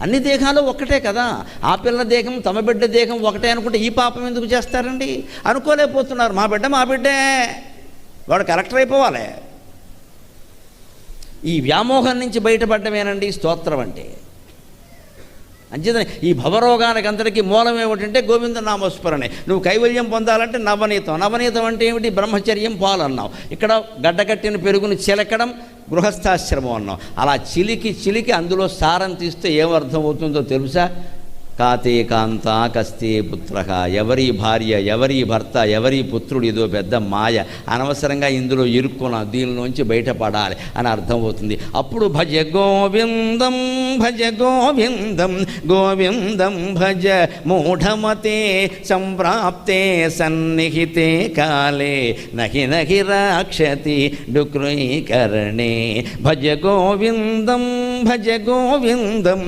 అన్ని దేహాలు ఒక్కటే కదా. ఆ పిల్ల దేహం తమ బిడ్డ దేహం ఒకటే అనుకుంటే ఈ పాపం ఎందుకు చేస్తారండి? అనుకోలేకపోతున్నారు. మా బిడ్డ మా బిడ్డే. వాడు కరెక్టర్ అయిపోవాలి. ఈ వ్యామోహం నుంచి బయటపడమేనండి స్తోత్రం అంటే. అంచేతనే ఈ భవరోగానికి అంతటికీ మూలం ఏమిటంటే గోవింద నామస్మరణే నువ్వు కైవల్యం పొందాలంటే నవనీతం. నవనీతం అంటే ఏమిటి? బ్రహ్మచర్యం పాలన్నావు. ఇక్కడ గడ్డకట్టిన పెరుగుని చిలకడం గృహస్థాశ్రమం అన్నాం అలా చిలికి చిలికి అందులో సారం తీస్తే ఏమర్థం అవుతుందో తెలుసా? కాతే కాంత కస్తే పుత్ర. ఎవరి భార్య ఎవరి భర్త ఎవరి పుత్రుడు ఇదో పెద్ద మాయ. అనవసరంగా ఇందులో ఇరుక్కున్నా దీనిలోంచి బయటపడాలి అని అర్థమవుతుంది అప్పుడు భజ గోవిందం భజ గోవిందం గోవిందం భజ మూఢమతే సంప్రాప్తే సన్నిహితే కాలే. నహి నహి రాక్షతి డుక్రీకరణే. భజ గోవిందం భజ గోవిందం.